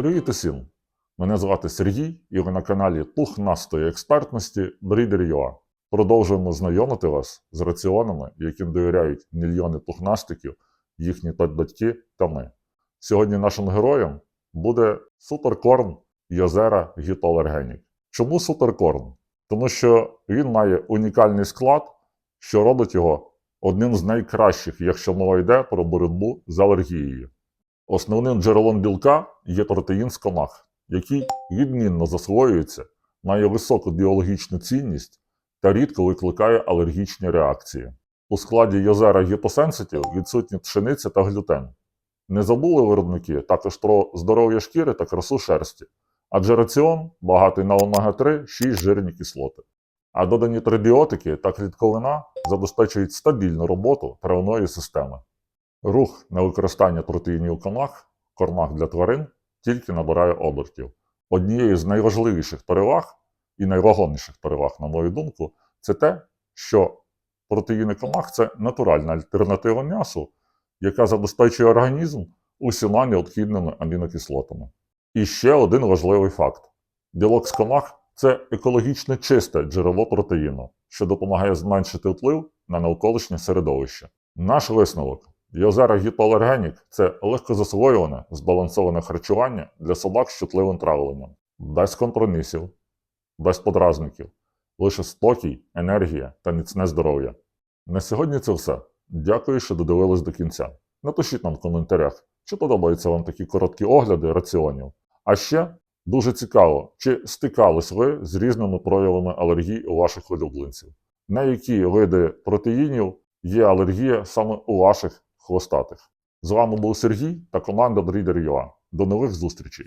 Привіт усім! Мене звати Сергій, і ви на каналі Пухнастої експертності Breeder.ua. Продовжуємо знайомити вас з раціонами, яким довіряють мільйони пухнастиків, їхні батьки та ми. Сьогодні нашим героєм буде суперкорм Йозера Гітоалергенік. Чому суперкорм? Тому що він має унікальний склад, що робить його одним з найкращих, якщо мова йде про боротьбу з алергією. Основним джерелом білка є протеїн з комах, який відмінно засвоюється, має високу біологічну цінність та рідко викликає алергічні реакції. У складі Йозера Гіпосенситів відсутні пшениця та глютен. Не забули виробники також про здоров'я шкіри та красу шерсті, адже раціон багатий на омега-3, 6 жирні кислоти. А додані пребіотики та клітковина забезпечують стабільну роботу травної системи. Рух на використання протеїнів комах, кормах для тварин тільки набирає обертів. Однією з найважливіших переваг і найвагоміших переваг, на мою думку, це те, що протеїни комах це натуральна альтернатива м'ясу, яка забезпечує організм усіма необхідними амінокислотами. І ще один важливий факт: білок з комах це екологічно чисте джерело протеїну, що допомагає зменшити вплив на навколишнє середовище. Наш висновок Йозера гіпоалергенік це легкозасвоюване, збалансоване харчування для собак з чутливим травленням, без компромісів, без подразників, лише спокій, енергія та міцне здоров'я. На сьогодні це все. Дякую, що додивились до кінця. Напишіть нам в коментарях, чи подобаються вам такі короткі огляди раціонів. А ще дуже цікаво, чи стикались ви з різними проявами алергії у ваших улюбленців, на які види протеїнів є алергія саме у ваших хвостатих. З вами був Сергій та команда Breeder.ua. До нових зустрічей!